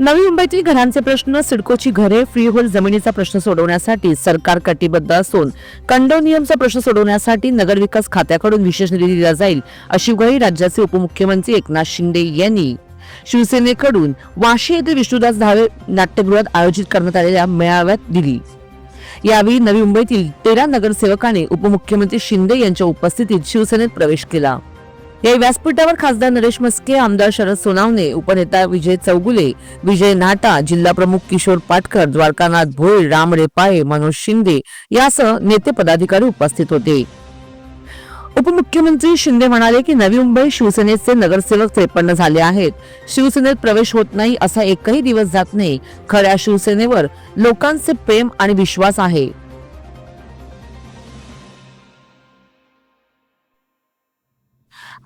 नवी मुंबईतील घरांचे प्रश्न सिडकोची घरे फ्रीहोल्ड जमिनीचा प्रश्न सोडवण्यासाठी सरकार कटिबद्ध असून कंडोनियमचा प्रश्न सोडवण्यासाठी नगरविकास खात्याकडून विशेष निधी दिला जाईल अशी ग्वाही राज्याचे उपमुख्यमंत्री एकनाथ शिंदे यांनी. शिवसेनेकडून वाशी येथे विष्णुदास धावे नाट्यगृहात आयोजित करण्यात आलेल्या मेळाव्यात दिली. यावेळी नवी मुंबईतील तेरा नगरसेवकांनी उपमुख्यमंत्री शिंदे यांच्या उपस्थितीत शिवसेनेत प्रवेश केला. या व्यासपीठावर खासदार नरेश मस्के आमदार शरद सोनावणे उपनेता विजय चौगुले विजय नाटा जिल्हा प्रमुख किशोर पाटकर द्वारकानाथ भोळे राम रेपाळे मनोज शिंदे यासह नेते पदाधिकारी उपस्थित होते. उपमुख्यमंत्री शिंदे म्हणाले की नवी मुंबई शिवसेनेचे नगरसेवक त्रेपन्न झाले आहेत. शिवसेनेत प्रवेश होत नाही असा एकही दिवस जात नाही. खऱ्या शिवसेनेवर लोकांचे प्रेम आणि विश्वास आहे.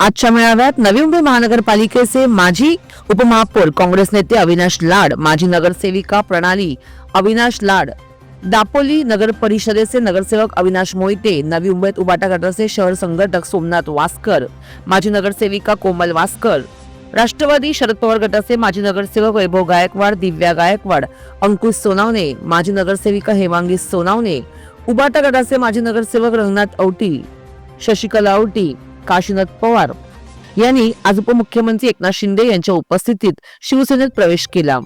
आजच्या मेळाव्यात नवी मुंबई महानगरपालिकेचे माजी उपमहापौर काँग्रेस नेते अविनाश लाड माजी नगरसेविका प्रणाली अविनाश लाड दापोली नगर परिषदेचे नगरसेवक अविनाश मोहिते नवी मुंबईत उबाटा गटाचे शहर संघटक सोमनाथ वासकर माजी नगरसेविका कोमल वासकर राष्ट्रवादी शरद पवार गटाचे माजी नगरसेवक वैभव गायकवाड दिव्या गायकवाड अंकुश सोनावणे माजी नगरसेविका हेमांगी सोनावणे उबाटा गटाचे माजी नगरसेवक रंगनाथ औटी शशिकला औटी काशीनाथ पवार यांनी आज उपमुख्यमंत्री एकनाथ शिंदे यांच्या उपस्थितीत शिवसेनेत प्रवेश केला.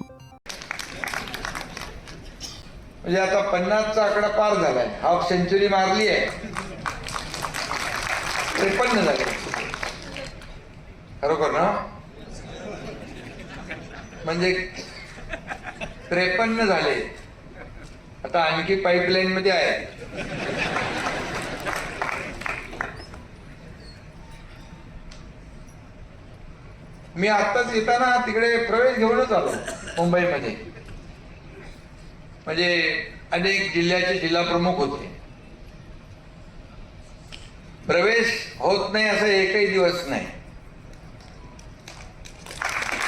म्हणजे आता पन्नासचा आकडा पार झालाय. हाफ सेंचुरी मारली आहे. त्रेपन्न झाले. खरोखर ना? म्हणजे त्रेपन्न झाले. आता आणखी पाईपलाईन मध्ये आहे. मी आत्ताच येताना तिकडे प्रवेश घेऊनच आलो मुंबईमध्ये. म्हणजे अनेक जिल्ह्याचे जिल्हा प्रमुख होते. प्रवेश होत नाही असं एकही दिवस नाही.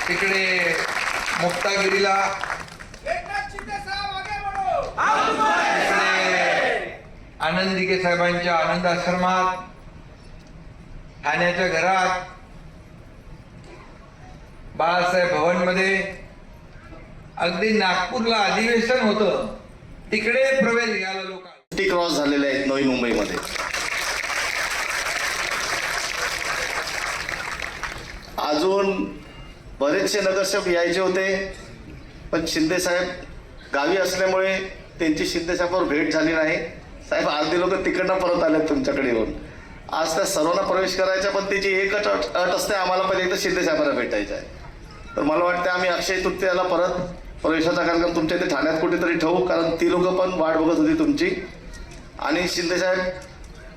तिकडे मुक्तागिरीला आनंदिके आनंद साहेबांच्या आनंद आश्रमात ठाण्याच्या घरात बाळासाहेब भवनमध्ये अगदी नागपूरला अधिवेशन होतं. तिकडे प्रवेश घ्यायला लोक आले. क्रॉस झालेले आहेत नवी मुंबईमध्ये. अजून बरेचसे नगरसेवक यायचे होते पण शिंदे साहेब गावी असल्यामुळे त्यांची शिंदे साहेबांवर भेट झाली नाही. साहेब अर्धे लोक तिकडनं परत आले तुमच्याकडे येऊन. आज त्या सर्वांना प्रवेश करायचा पण त्याची एकच अट अट असते आम्हाला पण एकदा शिंदे साहेबांना भेटायचं आहे. तर मला वाटतं आम्ही अक्षय तृतीयाला परत प्रवेशाचा कार्यक्रम तुमच्या इथे ठाण्यात कुठेतरी ठेवू कारण ती लोक पण वाट बघत होती तुमची. आणि शिंदेसाहेब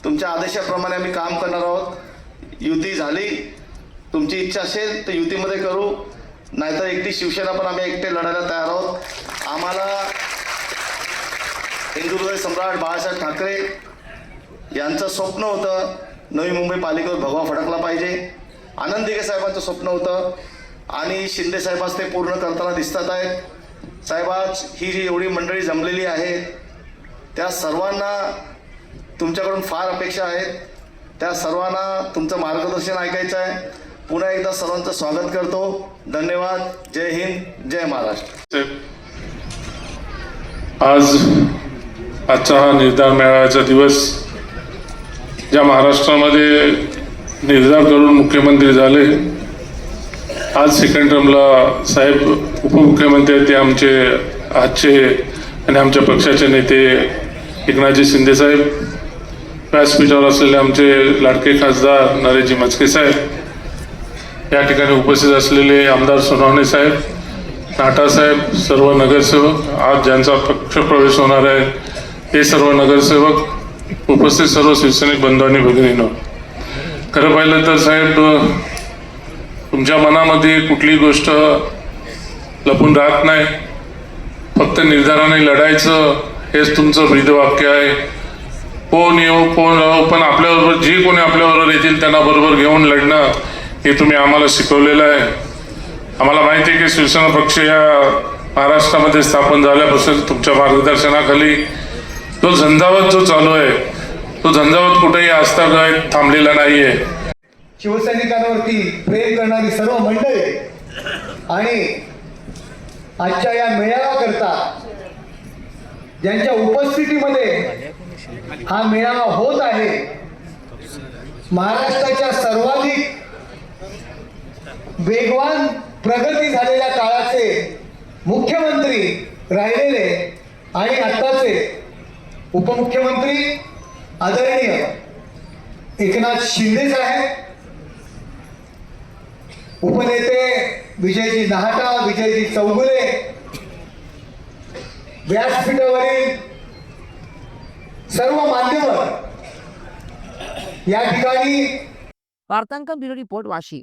तुमच्या आदेशाप्रमाणे आम्ही काम करणार आहोत. युती झाली तुमची इच्छा असेल तर युतीमध्ये करू नाहीतर एकटी शिवसेना पण आम्ही एकटे लढायला तयार आहोत. आम्हाला हिंदुहृदय सम्राट बाळासाहेब ठाकरे यांचं स्वप्न होतं नवी मुंबई पालिकेवर भगवा फडकला पाहिजे. आनंदिके साहेबांचं स्वप्न होतं. आणि शिंदे साहेब ते पूर्ण करताना दिसतात आहेत. साहेबाज ही जी एवढी मंडळी जमलेली आहे त्या सर्वांना तुमच्याकडून फार अपेक्षा आहेत. त्या सर्वांना तुमचं मार्गदर्शन ऐकायचं आहे. पुन्हा एकदा सर्वांचं स्वागत करतो. धन्यवाद. जय हिंद. जय महाराष्ट्र. आज आजचा हा निर्धार मेळाव्याचा दिवस ज्या महाराष्ट्रामध्ये निर्धार करून मुख्यमंत्री झाले आज सेकंड टर्मला साहेब उपमुख्यमंत्री आहेत ते आमचे आजचे आणि आमच्या पक्षाचे नेते एकनाथजी शिंदे साहेब व्यासपीठावर असलेले आमचे लाडके खासदार नरेशजी मचके साहेब या ठिकाणी उपस्थित असलेले आमदार सोनवणे साहेब नाटासाहेब सर्व नगरसेवक आज ज्यांचा पक्षप्रवेश होणार आहे हे सर्व नगरसेवक उपस्थित सर्व शिवसैनिक बंधू आणि भगिनीनं. खरं पाहिलं तर साहेब तुमच्या मनामध्ये कुठली गोष्ट लपून राहत नाही फक्त निर्धाराने लढायचं हेच तुमचं ब्रीदवाक्य आहे. कोण येऊ कोण राहू पण आपल्याबरोबर जे कोणी आपल्याबरोबर येतील त्यांना बरोबर घेऊन लढणं हे तुम्ही आम्हाला शिकवलेलं आहे. आम्हाला माहिती आहे की शिवसेना पक्ष या महाराष्ट्रामध्ये स्थापन झाल्यापासून तुमच्या मार्गदर्शनाखाली तो झंझावत जो चालू आहे तो झंझावत कुठेही आजतागायत थांबलेला नाही आहे शिवसैनिकांवरती प्रेम करणारी सर्व मंडळी आणि आजच्या या मेळाव्याकरता ज्यांच्या उपस्थितीमध्ये हा मेळावा होत आहे महाराष्ट्राच्या सर्वाधिक वेगवान प्रगती झालेल्या काळाचे मुख्यमंत्री राहिलेले आणि आत्ताचे उपमुख्यमंत्री आदरणीय एकनाथ शिंदे साहेब उपनेते विजयजी नाहटा विजयजी चौगुले. व्यासपीठावरील सर्व मान्यवर या ठिकाणी वार्तांकन ब्युरो रिपोर्ट वाशी.